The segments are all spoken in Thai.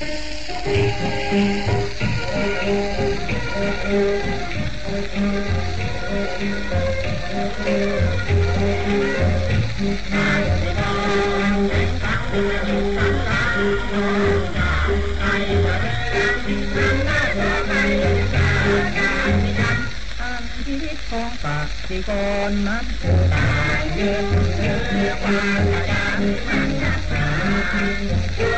ชีวิตของปฏิกรนับตายเยืนเยือความพยายามมันนักหนาจนนาน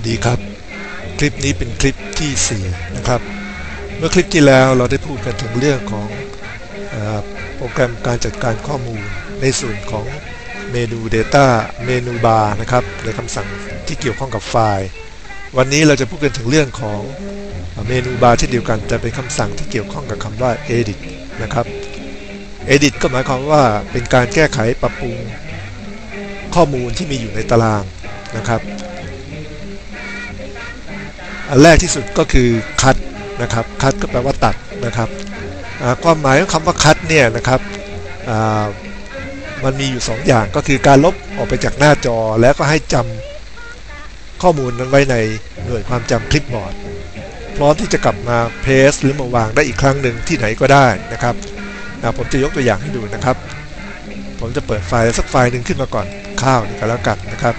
วัสดีครับ คลิปนี้เป็นคลิปที่ 4 นะครับ เมื่อคลิปที่แล้วเราได้พูดกันถึงเรื่องของอโปรแกรมการจัดการข้อมูล ในส่วนของเมนู Data เมนูบาร์นะครับในคำสั่งที่เกี่ยวข้องกับไฟล์ วันนี้เราจะพูดกันถึงเรื่องของเมนูบาร์เช่เดียวกันแต่เป็นคำสั่งที่เกี่ยวข้องกับคำว่า edit นะครับ edit ก็หมายความว่าเป็นการแก้ไขปรับปรุงข้อมูลที่มีอยู่ในตารางนะครับ อันแรกที่สุดก็คือ cut นะครับ cut ก็แปลว่าตัดนะครับความหมายของคำว่า cut เนี่ยนะครับมันมีอยู่ 2ออย่างก็คือการลบออกไปจากหน้าจอแล้วก็ให้จำข้อมูลนั้นไว้ในหน่วยความจำคลิปบอร์ดพร้อมที่จะกลับมาเพสหรือมาวางได้อีกครั้งหนึ่งที่ไหนก็ได้นะครับผมจะยกตัวอย่างให้ดูนะครับ ผมจะเปิดไฟล์สักไฟล์หนึ่งขึ้นมาก่อนข้าวนี่ก็แล้วกันนะครับ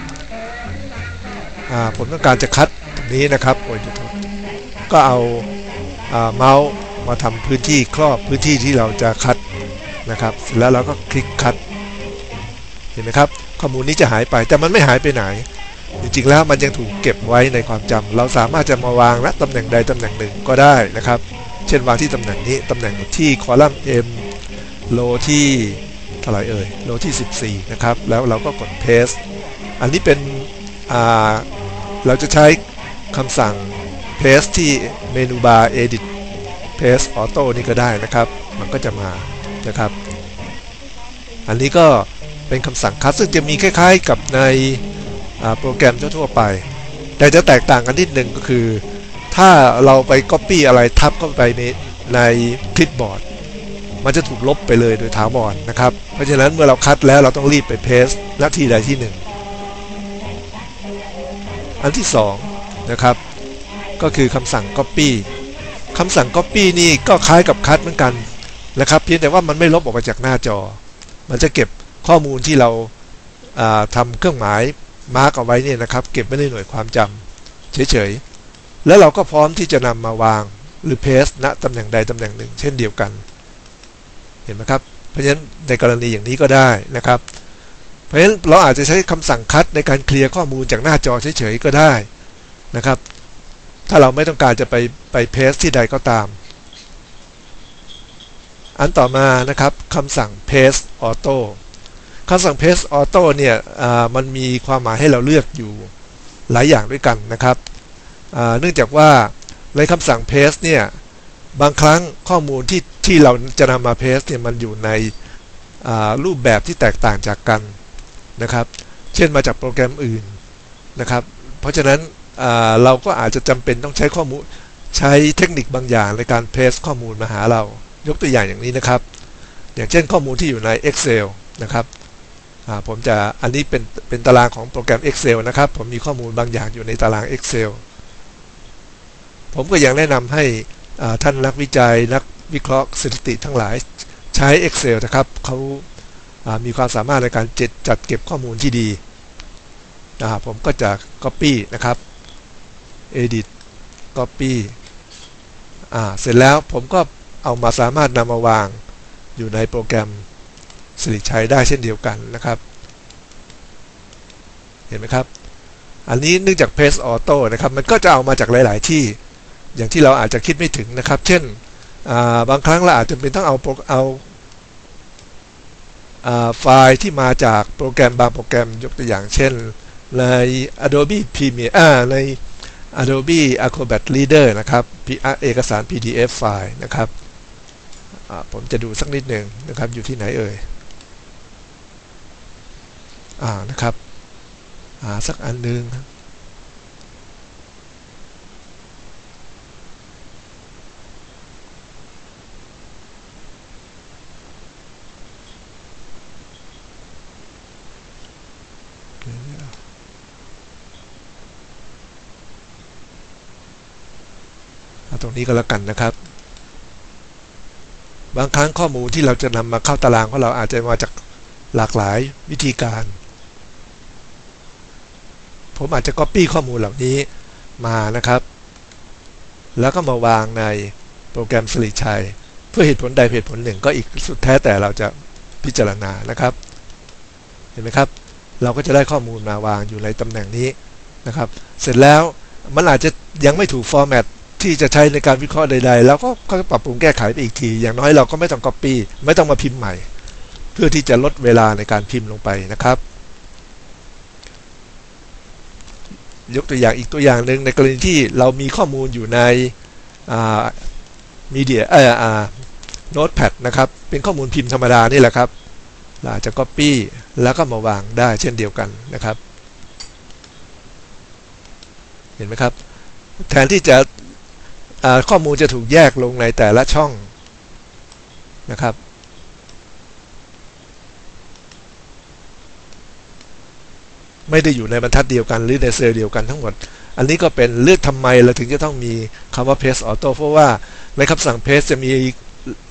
ผมต้องการจะคัด นี้นะครับโอ้ยทษก็เอาเมาส์มาทำพื้นที่ครอบพื้นที่ที่เราจะคัดนะครับแล้วเราก็คลิกคัดเห็นไหมครับข้อมูลนี้จะหายไปแต่มันไม่หายไปไหน จริงๆแล้วมันยังถูกเก็บไว้ในความจำเราสามารถจะมาวางณตำแหน่งใดตำแหน่งหนึ่งก็ได้นะครับ เช่นวางที่ตำแหน่งนี้ตำแหน่งที่คอลัมน์ M โลที่เท่าไหร่เอ่ยโลที่ 14 นะครับ แล้วเราก็กด paste อันนี้เป็นเราจะใช้ คำสั่ง paste ที่เมนูบาร์ edit paste auto นี่ก็ได้นะครับ มันก็จะมานะครับ อันนี้ก็เป็นคำสั่งคัดซึ่งจะมีคล้ายๆกับในโปรแกรมทั่วๆไป แต่จะแตกต่างกันนิดหนึ่งก็คือ ถ้าเราไป Copy อะไรทับเข้าไปในในคลิปบอร์ดมันจะถูกลบไปเลยโดยถาวรนะครับ เพราะฉะนั้นเมื่อเราคัดแล้วเราต้องรีบไป paste ณที่ใดที่หนึ่ง อันที่2 นะครับ ก็คือคำสั่ง copy คำสั่ง copy นี่ก็คล้ายกับ cut เหมือนกันนะครับเพียงแต่ว่ามันไม่ลบออกไปจากหน้าจอ มันจะเก็บข้อมูลที่เราาทำเครื่องหมายมาร์กเอาไว้เนี่ยนะครับ เก็บไว้ในหน่วยความจำเฉยๆ แล้วเราก็พร้อมที่จะนำมาวางหรือ paste ณตำแหน่งใดตำแหน่งหนึ่ง เช่นเดียวกัน เห็นไหมครับ เพราะฉะนั้นในกรณีอย่างนี้ก็ได้นะครับ เพราะฉะนั้นเราอาจจะใช้คำสั่งคัดในการเคลียร์ข้อมูลจากหน้าจอเฉยๆก็ได้ นะครับ ถ้าเราไม่ต้องการจะไปไปเพสที่ใดก็ตาม อันต่อมานะครับคำสั่ง paste auto คำสั่ง paste auto เนี่ยอ่ามันมีความหมายให้เราเลือกอยู่หลายอย่างด้วยกันนะครับอ่าเนื่องจากว่าในคำสั่ง paste เนี่ยบางครั้งข้อมูลที่ที่เราจะนำมา paste เนี่ยมันอยู่ในอ่ารูปแบบที่แตกต่างจากกันนะครับ เช่นมาจากโปรแกรมอื่นนะครับ เพราะฉะนั้น เราก็อาจจะจำเป็นต้องใช้ข้อมูลใช้เทคนิคบางอย่างในการเพสข้อมูลมาหาเรา ยกตัวอย่างอย่างนี้นะครับ อย่างเช่นข้อมูลที่อยู่ใน Excel นะครับผมจะอันนี้เป็นเป็นตารางของโปรแกรม Excel นะครับ ผมมีข้อมูลบางอย่างอยู่ในตาราง Excel ผมก็ยังแนะนำให้ท่านนักวิจัยนักวิเคราะห์สถิติทั้งหลายใช้ Excel นะครับเขามีความสามารถในการจัดจัดเก็บข้อมูลที่ดีผมก็จะ Copy นะครับ Edit Copy อ่าเสร็จแล้วผมก็เอามาสามารถนำมาวางอยู่ในโปรแกรมสิริชัยได้เช่นเดียวกันนะครับ เห็นไหมครับ อันนี้เนื่องจาก Paste Auto นะครับ มันก็จะเอามาจากหลาย ๆ ที่อย่างที่เราอาจจะคิดไม่ถึงนะครับ เช่นาบางครั้งเราอาจจะเป็นต้องเอาเอาอาไฟล์ที่มาจากโปรแกรมบางโปรแกรมยกตัวอย่างเช่น ใน Adobe Premiere ใน Adobe Acrobat Reader นะครับเอกสาร PDF ไฟล์นะครับผมจะดูสักนิดหนึ่งนะครับ อยู่ที่ไหนเอ่ยอ่านะครับหาสักอันหนึ่ง ตรงนี้ก็แล้วกันนะครับ บางครั้งข้อมูลที่เราจะนำมาเข้าตารางของเราอาจจะมาจากหลากหลายวิธีการ ผมอาจจะ Copy ข้อมูลเหล่านี้มานะครับ แล้วก็มาวางในโปรแกรมสลิชัย เพื่อเหตุผลใดเหตุผลหนึ่ง ก็อีกสุดแท้แต่เราจะพิจารณานะครับ เห็นไหมครับ เราก็จะได้ข้อมูลมาวางอยู่ในตำแหน่งนี้นะครับ เสร็จแล้วมันอาจจะยังไม่ถูกฟอร์แมต ที่จะใช้ในการวิเคราะห์ใดๆ แล้วก็ก็ปรับปรุงแก้ไขไปอีกที อย่างน้อยเราก็ไม่ต้อง Copy ไม่ต้องมาพิมพ์ใหม่ เพื่อที่จะลดเวลาในการพิมพ์ลงไปนะครับ ยกตัวอย่างอีกตัวอย่างหนึ่งในกรณีที่เรามีข้อมูลอยู่ในมีเดียเอ่อโน้ตแพดนะครับ เป็นข้อมูลพิมพ์ธรรมดานี่แหละครับเราอาจจะ Copy แล้วก็มาวางได้เช่นเดียวกันนะครับ เห็นไหมครับ แทนที่จะ ข้อมูลจะถูกแยกลงในแต่ละช่องนะครับไม่ได้อยู่ในบรรทัดเดียวกันหรือในเซลล์เดียวกันทั้งหมด อันนี้ก็เป็นเลือกทำไมเราถึงจะต้องมีคำว่า paste auto เพราะว่าในคำสั่ง paste จะมี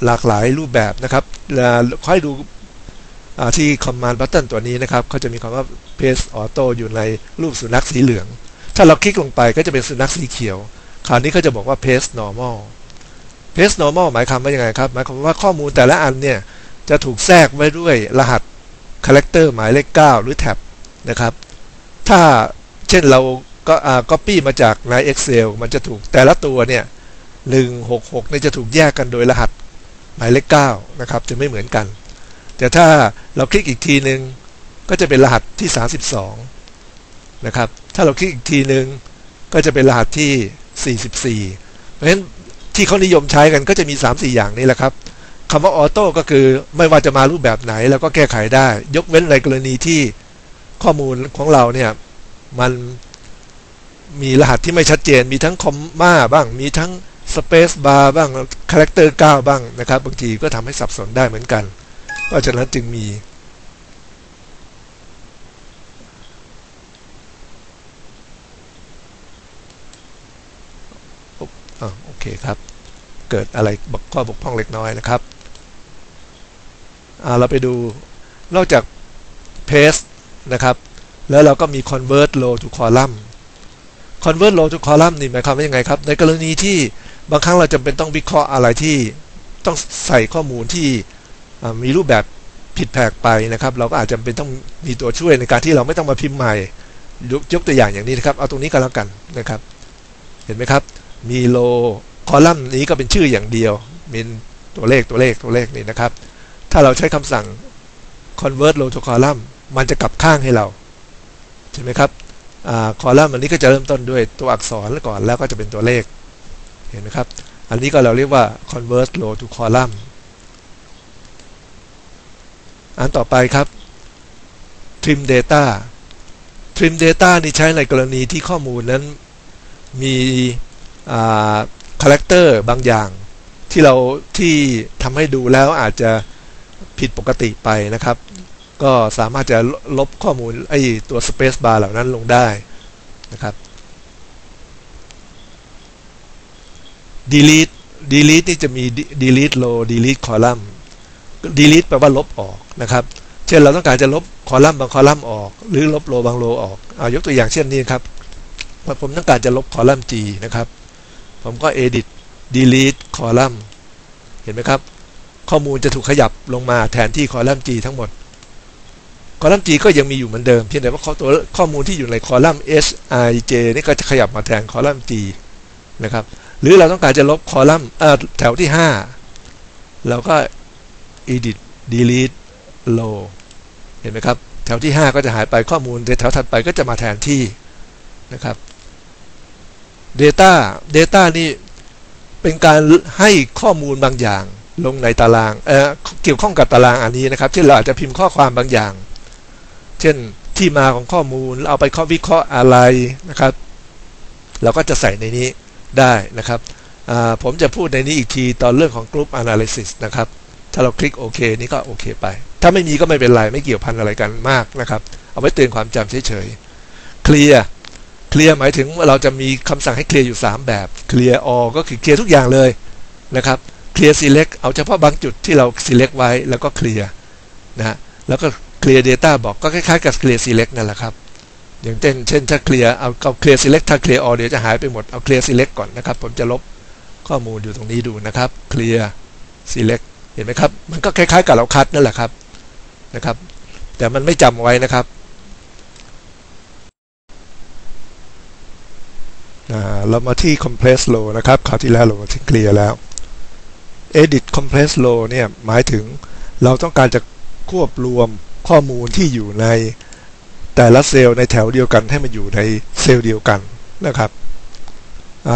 หลากหลายรูปแบบนะครับค่อยดูที่ command button ตัวนี้นะครับเขาจะมีคำว่า paste auto อยู่ในรูปสุนัขสีเหลือง ถ้าเราคลิกลงไปก็จะเป็นสุนัขสีเขียว คราวนี้เขาจะบอกว่า paste normal paste normal หมายความว่ายังไงครับ หมายความว่าข้อมูลแต่ละอันเนี่ย จะถูกแทรกไว้ด้วยรหัส character หมายเลข 9 หรือแท็บนะครับ ถ้าเช่นเราก็อ่า copy มาจากใน Excel มันจะถูกแต่ละตัวเนี่ย166เนี่ยจะถูกแยกกันโดยรหัสหมายเลข 9 นะครับ จะไม่เหมือนกัน แต่ถ้าเราคลิกอีกทีหนึ่งก็จะเป็นรหัสที่ 32 นะครับ ถ้าเราคลิกอีกทีหนึ่งก็จะเป็นรหัสที่ 44 เพราะฉะนั้นที่เขานิยมใช้กันก็จะมี 3-4 อย่างนี้แหละครับคำว่าออโต้ก็คือไม่ว่าจะมารูปแบบไหนเราก็แก้ไขได้ ยกเว้นในกรณีที่ข้อมูลของเราเนี่ยมันมีรหัสที่ไม่ชัดเจน มีทั้งคอมมาบ้าง มีทั้งสเปซบาร์บ้างคาแรคเตอร์9บ้างนะครับ บางทีก็ทำให้สับสนได้เหมือนกัน เพราะฉะนั้นจึงมีอ่าโอ เคครับ เกิดอะไรข้อบกพร่องเล็กน้อยนะครับเราไปดูนอกจาก paste นะครับ แล้วเราก็มี convert row to column convert row to column นี่หมายความว่ายังไงครับ ในกรณีที่บางครั้งเราจำเป็นต้องวิเคราะห์อะไรที่ต้องใส่ข้อมูลที่มีรูปแบบผิดแผกไปนะครับ เราก็อาจจะเป็นต้องมีตัวช่วยในการที่เราไม่ต้องมาพิมพ์ใหม่ยกตัวอย่างอย่างนี้นะครับ เอาตรงนี้ก็แล้วกันนะครับ เห็นไหมครับ มีโล คอลัมน์นี้ก็เป็นชื่ออย่างเดียว มีตัวเลขตัวเลขตัวเลขนี่นะครับ ถ้าเราใช้คำสั่ง convert row to column มันจะกลับข้างให้เรา ใช่ไหมครับคอลัมน์อันนี้ก็จะเริ่มต้นด้วยตัวอักษรก่อนแล้วก็จะเป็นตัวเลข เห็นไหมครับ อันนี้ก็เราเรียกว่า convert row to column อันต่อไปครับ trim data trim data นี่ใช้ในกรณีที่ข้อมูลนั้นมี คาแรคเตอร์บางอย่างที่เราที่ทำให้ดูแล้วอาจจะผิดปกติไปนะครับ ก็สามารถจะลบข้อมูลไอ้ตัว space bar เหล่านั้นลงได้นะครับ delete delete นี่จะมี delete row delete column delete แปลว่าลบออกนะครับ เช่นเราต้องการจะลบคอลัมน์บางคอลัมน์ออก หรือลบโลบางโลออกเอายกตัวอย่างเช่นนี้ครับ ผมต้องการจะลบคอลัมน์ G นะครับ ผมก็ edit delete คอลัมน์เห็นไหมครับ ข้อมูลจะถูกขยับลงมาแทนที่คอลัมน์ G ทั้งหมด คอลัมน์ G ก็ยังมีอยู่เหมือนเดิม เพียงแต่ว่าตัวข้อมูลที่อยู่ในคอลัมน์ S I J นี่ก็จะขยับมาแทนคอลัมน์ G นะครับ หรือเราต้องการจะลบคอลัมน์แถวที่ 5 เราก็ edit delete row เห็นไหมครับ แถถวที่ 5 ก็จะหายไปข้อมูลในแถวถัดไปก็จะมาแทนที่นะครับ Data Data นี่เป็นการให้ข้อมูลบางอย่างลงในตารางเอ่อเกี่ยวข้องกับตารางอันนี้นะครับเช่นเราอาจจะพิมพ์ข้อความบางอย่าง เช่นที่มาของข้อมูลเอาไปข้อวิเคราะห์อะไรนะครับ เราก็จะใส่ในนี้ได้นะครับอ่าผมจะพูดในนี้อีกทีตอนเรื่องของ Group Analysis นะครับ ถ้าเราคลิกโอเคนี่ก็โอเคไป ถ้าไม่มีก็ไม่เป็นไร ไม่เกี่ยวพันอะไรกันมากนะครับ เอาไว้เตือนความจำเฉยๆเคลียร์ เคลียร์หมายถึงเราจะมีคำสั่งให้เคลียร์อยู่ 3 แบบเคลียร์ all ก็คือเคลียร์ทุกอย่างเลยนะครับเคลียร์ select เอาเฉพาะบางจุดที่เรา select ไว้แล้วก็เคลียร์นะฮะแล้วก็เคลียร์ data บอกก็คล้ายๆกับเคลียร์ select นั่นแหละครับอย่างเช่นเช่นถ้าเคลียร์เอาเอาเคลียร์ select ถ้าเคลียร์ all เดี๋ยวจะหายไปหมดเอาเคลียร์ select ก่อนนะครับ ผมจะลบข้อมูลอยู่ตรงนี้ดูนะครับเคลียร์ select เห็นไหมครับ มันก็คล้ายๆกับเราคัดนั่นแหละครับนะครับ แต่มันไม่จำไว้นะครับ เรามาที่ compress row นะครับคราวที่แล้วเรามาที่เคลียร์แล้ว edit compress row เนี่ยหมายถึงเราต้องการจะควบรวมข้อมูลที่อยู่ในแต่ละเซลล์ในแถวเดียวกันให้มันอยู่ในเซลล์เดียวกันนะครับ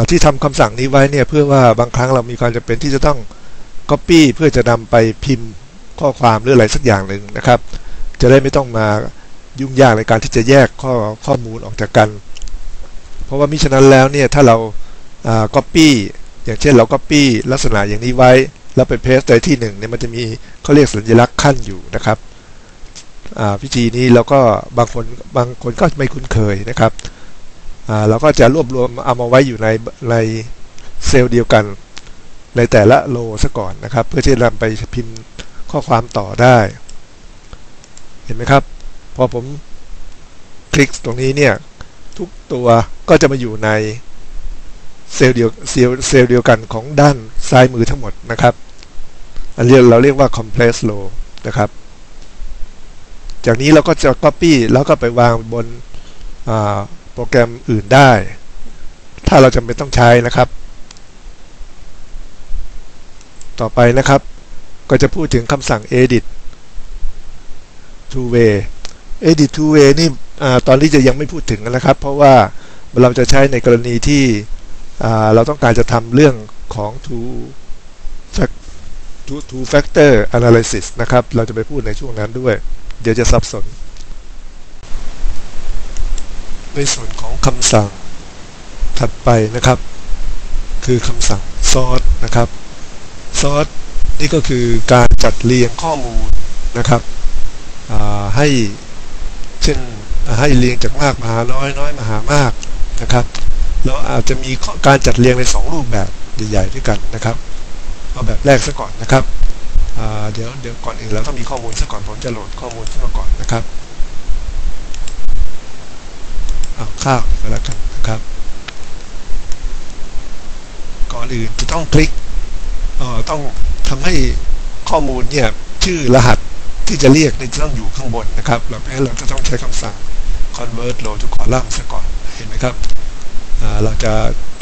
ที่ทำคำสั่งนี้ไว้เนี่ยเพื่อว่าบางครั้งเรามีความจำเป็นที่จะต้อง Copy เพื่อจะนำไปพิมพ์ข้อความหรืออะไรสักอย่างหนึ่งนะครับ จะได้ไม่ต้องมายุ่งยากในการที่จะแยกข้อข้อมูลออกจากกัน เพราะว่ามิฉะนั้นแล้วเนี่ยถ้าเราอ่า copy อย่างเช่นเรา copy ลักษณะอย่างนี้ไว้แล้วไป paste ในที่หนึ่งเนี่ยมันจะมีเขาเรียกสัญลักษณ์ขั้นอยู่นะครับวิธีนี้เราก็บางคนบางคนก็ไม่คุ้นเคยนะครับเราก็จะรวบรวมเอามาไว้อยู่ในในเซลล์เดียวกันในแต่ละโลซะก่อนนะครับ เพื่อที่จะนำไปพิมพ์ข้อความต่อได้ เห็นไหมครับ พอผมคลิกตรงนี้เนี่ย ทุกตัวก็จะมาอยู่ในเซลล์เดียวเซลล์เซลล์เดียวกันของด้านซ้ายมือทั้งหมดนะครับอันนี้เราเรียกว่า compress row นะครับ จากนี้เราก็จะ copy แล้วก็ไปวางบนโปรแกรมอื่นได้ ถ้าเราจำเป็นต้องใช้นะครับ ต่อไปนะครับ ก็จะพูดถึงคำสั่ง edit two way edit two way นี่ตอนนี้จะยังไม่พูดถึงนะครับ เพราะว่าเราจะใช้ในกรณีที่เราต้องการจะทำเรื่องของ two two two factor analysis นะครับ เราจะไปพูดในช่วงนั้นด้วย เดี๋ยวจะสับสน ในส่วนของคำสั่งถัดไปนะครับ คือคำสั่ง sort นะครับซอสนี่ก็คือการจัดเรียงข้อมูลนะครับให้ เช่นให้เรียงจากมากมาหาน้อยน้อยมาหามากนะครับเราอาจจะมีการจัดเรียงใน 2 รูปแบบใหญ่ๆด้วยกันนะครับเอาแบบแรกซะก่อนนะครับเดี๋ยวเดี๋ยวก่อนอื่นเราต้องมีข้อมูลซะก่อนผมจะโหลดข้อมูลขึ้นมาก่อนนะครับเอาข้าวไปแล้วกันนะครับ ก่อนอื่นจะต้องคลิกต้องทำให้ข้อมูลเนี่ยชื่อรหัส ที่จะเรียกในี่ต้องอยู่ข้างบนนะครับเราเพราะเราจะต้องใช้คำสั่ง convert row to column ซะก่อนเห็นไหมครับเราจะ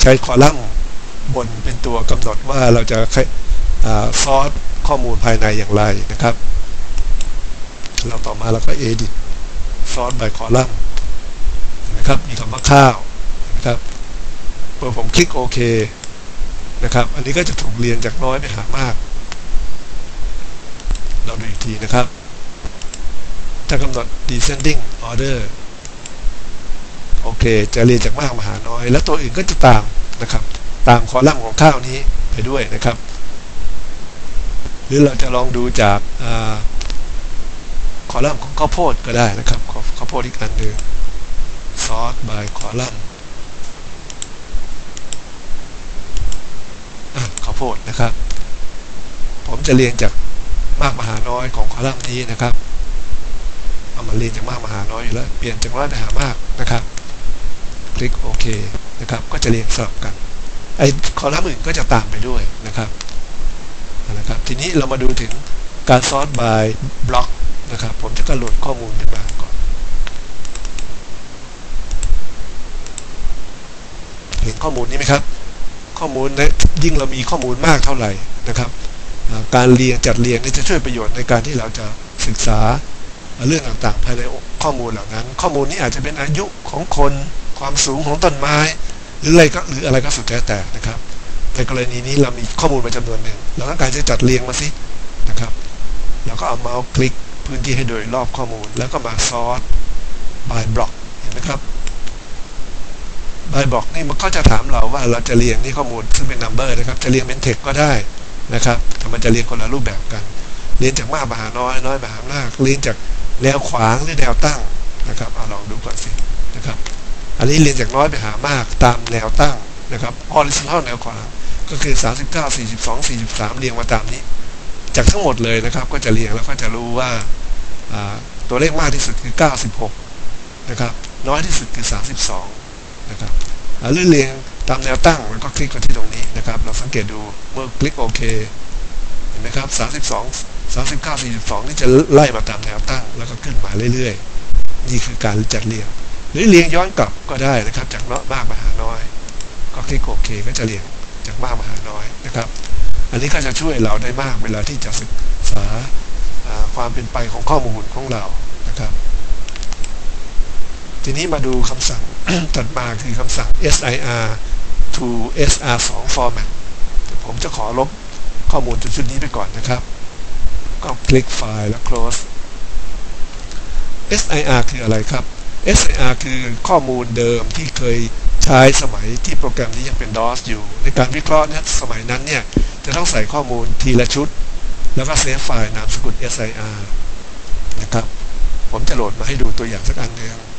ใช้คอลัมน์บนเป็นตัวกำหนดว่าเราจะซอสข้อมูลภายในอย่างไรนะครับเราต่อมาเราก็ edit sort by column นะครับมีคำว่าข้าวนะครับเมื่อผมคลิกโอเคนะครับ อันนี้ก็จะถูกเรียนจากน้อยไปหามาก เราดูอีกทีนะครับถ้ากำหนด descending order โอเค จะเรียนจากมากมาหาน้อย แล้วตัวอื่นก็จะตามนะครับ ตามคอลัมน์ของข้าวนี้ไปด้วยนะครับ หรือเราจะลองดูจากคอลัมน์ของข้าวโพดก็ได้นะครับ ข้าวโพดอีกอันหนึ่ง sort by column ข้าวโพดนะครับ ผมจะเรียงจาก มากมหาน้อยของคอลัมน์นี้นะครับเอามาเรียงจากมากมหาน้อยอยู่แล้ว เปลี่ยนจากน้อยไปหามากนะครับ คลิกโอเคนะครับ ก็จะเรียงสลับกัน ไอ้คอลัมน์อื่นก็จะตามไปด้วยนะครับนะครับ ทีนี้เรามาดูถึงการซอร์ต by บล็อกนะครับ ผมจะกระโหลดข้อมูลขึ้นมาก่อน เห็นข้อมูลนี้ไหมครับ ข้อมูลนะยิ่งเรามีข้อมูลมากเท่าไหร่นะครับ การเรียงจัดเรียงนี่จะช่วยประโยชน์ในการที่เราจะศึกษาเรื่องต่างๆ ภายในข้อมูลเหล่านั้น ข้อมูลนี้อาจจะเป็นอายุของคนความสูงของต้นไม้ หรืออะไรก็หรืออะไรก็สุดแท้แต่นะครับ ในกรณีนี้เรามีข้อมูลมาจำนวนหนึ่งเราต้องการจะจัดเรียงมาสินะครับแล้วก็เอาเมาส์คลิกพื้นที่ให้โดยรอบข้อมูล แล้วก็มาซอร์ต by block เห็นไหมครับ by block นี่มันก็จะถามเราว่าเราจะเรียงนี่ข้อมูลซึ่งเป็น number นะครับ จะเรียงเป็น text ก็ได้ นะครับแต่มันจะเรียงคนละรูปแบบกัน เรียงจากมากมหาน้อยน้อยมหามากเรียงจากแนวขวางหรือแนวตั้งนะครับเอาลองดูก่อนสินะครับ อันนี้เรียงจากน้อยไปหามากตามแนวตั้งนะครับ horizontal แนวขวางก็คือ 39 42 43 เรียงมาตามนี้ จากทั้งหมดเลยนะครับ ก็จะเรียงแล้วก็จะรู้ว่าตัวเลขมากที่สุดคือ 96 นะครับ น้อยที่สุดคือ 32 นะครับเรื่อเรียง ตามแนวตั้งมันก็คลิกมาที่ตรงนี้นะครับ เราสังเกตดูเมื่อคลิกโอเคเห็นไหมครับ 32 39 42 นี่จะไล่มาตามแนวตั้ง แล้วก็ขึ้นมาเรื่อยๆ นี่คือการจัดเรียง หรือเรียงย้อนกลับก็ได้นะครับ จากน้อยมากมาหาน้อย ก็คลิกโอเคก็จะเรียงจากมากมาหาน้อยนะครับ อันนี้ก็จะช่วยเราได้มากเวลาที่จะศึกษาความเป็นไปของข้อมูลของเรานะครับ ทีนี้มาดูคำสั่งถัดมาคือคำสั่ง SIR to SR2 format ผมจะขอลบข้อมูลจุดชุดนี้ไปก่อนนะครับ ก็คลิกไฟล์แล้ว close SIR คืออะไรครับ SIR คือข้อมูลเดิมที่เคยใช้สมัยที่โปรแกรมนี้ยังเป็น DOS อยู่ ในการวิเคราะห์นี่สมัยนั้นเนี่ย จะต้องใส่ข้อมูลทีละชุด แล้วก็เซฟไฟล์นามสกุล SIR นะครับ ผมจะโหลดมาให้ดูตัวอย่างสักอันหนึ่ง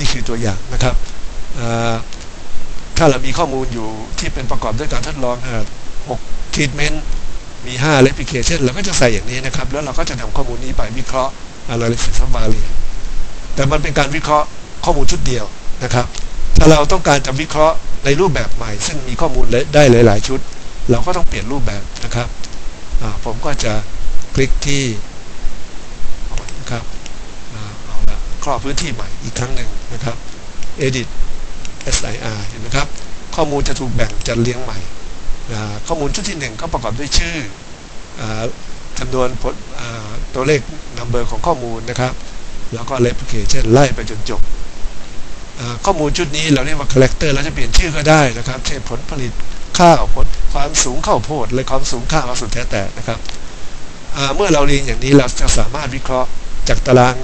นี่คือตัวอย่างนะครับถ้าเรามีข้อมูลอยู่ที่เป็นประกอบด้วยการทดลอง6 treatment มี5 replication เราก็จะใส่อย่างนี้นะครับ แล้วเราก็จะนำข้อมูลนี้ไปวิเคราะห์ analysis of variance แต่มันเป็นการวิเคราะห์ข้อมูลชุดเดียวนะครับ ถ้าเราต้องการจะวิเคราะห์ในรูปแบบใหม่ ซึ่งมีข้อมูลได้หลาย ๆ ชุด เราก็ต้องเปลี่ยนรูปแบบนะครับ ผมก็จะคลิกที่นะครับ ครอบพื้นที่ใหม่อีกครั้งหนึ่งนะครับ edit SIR เห็นไหมครับ ข้อมูลจะถูกแบ่งจัดเรียงใหม่ ข้อมูลชุดที่ 1 ก็ประกอบด้วยชื่อจำนวนตัวเลข number ของข้อมูลนะครับ แล้วก็ replication ไล่ไปจนจบ ข้อมูลชุดนี้เราเรียกว่า character เราจะเปลี่ยนชื่อก็ได้นะครับ เช่นผลผลิตข้าวผลความสูงข้าวโพดเลยความสูงข้าวสุดแท้แต่นะครับ เมื่อเราเรียนอย่างนี้เราจะสามารถวิเคราะห์จากตาราง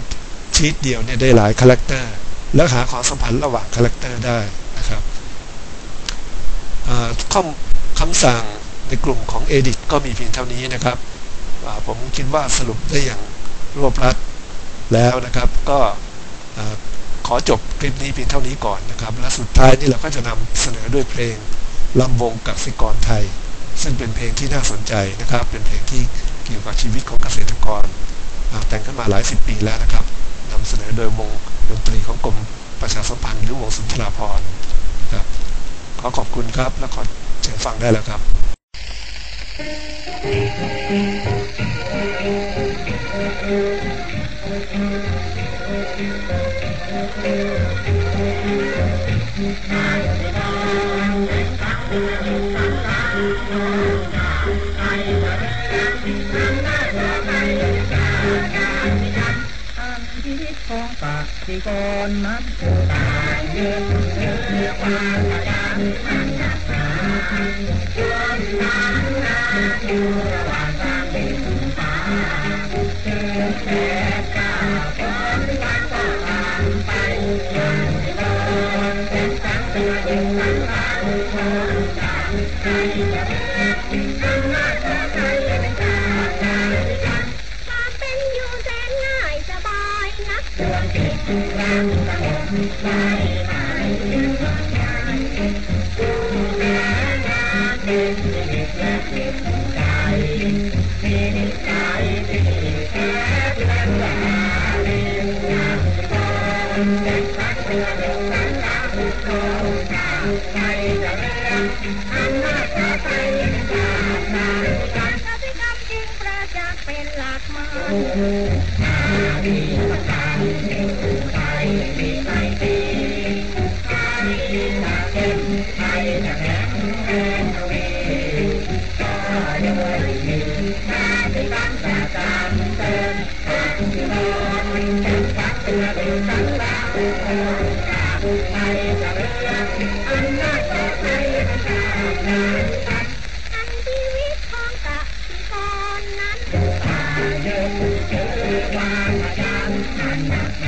ชีตเดียวเนี่ยได้หลายคาแรคเตอร์แล้วหาความสัมพันธ์ระหว่างคาแรคเตอร์ได้นะครับข้อคำสั่งในกลุ่มของ Edit ก็มีเพียงเท่านี้นะครับผมคิดว่าสรุปได้อย่างรวบรัดแล้วนะครับ ก็ขอจบคลิปนี้เพียงเท่านี้ก่อนนะครับ และสุดท้ายนี่เราก็จะนำเสนอด้วยเพลงลำวงกสิกรไทย ซึ่งเป็นเพลงที่น่าสนใจนะครับ เป็นเพลงที่เกี่ยวกับชีวิตของเกษตรกรแต่งขึ้นมาหลายสิบปีแล้วนะครับ เสนอโดยวงดนตรีของกรมประชาสัมพันธ์หรือวงสุนทราภรณ์ครับขอขอบคุณครับ และขอเชิญฟังได้แล้วครับชีากที่ก่อนนับตายเยืนเยืนความขยันมันนักหนาจนนานนานอยู่ กา เป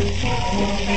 ็ นอ